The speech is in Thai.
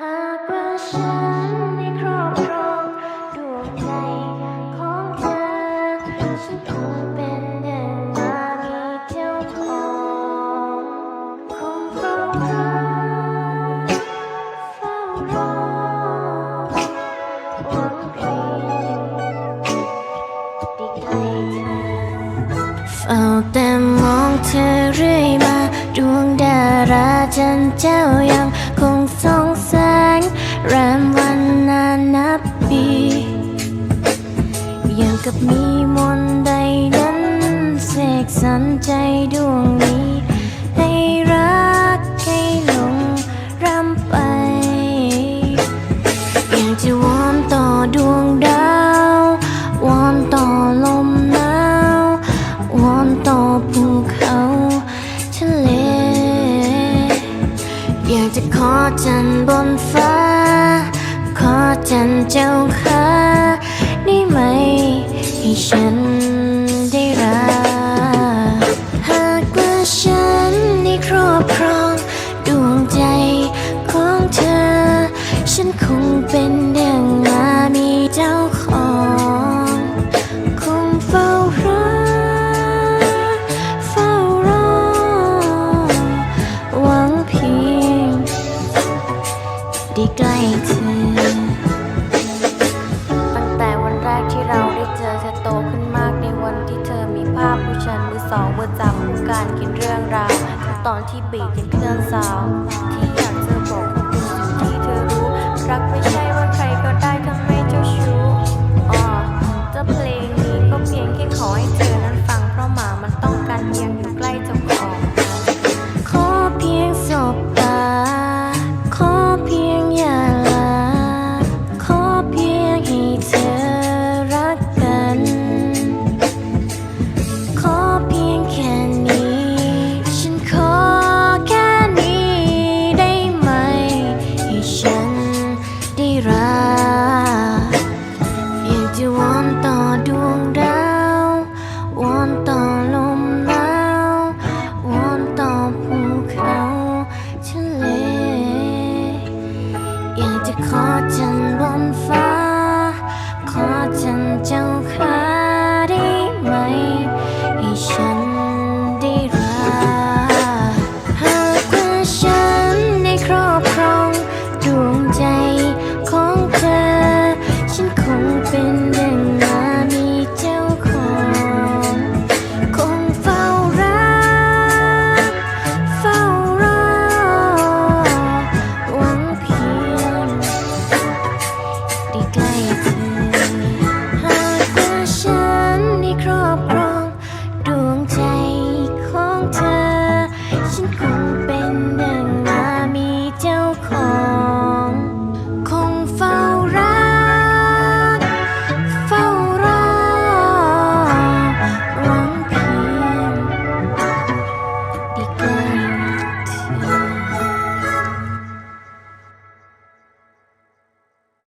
หากว่าฉันได้ครอบครองดวงใจของเธอ ฉันคงเป็นหนึ่งมามีเจ้าของคงเฝ้ารักเฝ้ารอหวังเพียงได้ใกล้เธอเฝ้าแต่มองเธอเรื่อยมาดวงดาราจันเจ้ายัง งแรมวันนานนับปียังกับมีมนใดนั้นเสกสรรใจดวงนี้ ให้รักให้หลงรำไปอยากจะวอนต่อดวงดาว วอนต่อลมหนาว วอนต่อภูเขาทะเล อยากจะขอจันบนฟ้า จันเจ้าค่ะได้ไหม ให้ฉันได้รักหากว่าฉันได้ครอบครอง ดวงใจของเธอ ฉันคงเป็นดังมามีเจ้าของ คงเฝ้ารักเฝ้ารอ หวังเพียงได้ใกล้เธอ การกินเรื่องราวตอนที่บีกเป็นเครื่องสาวที่อยาก อย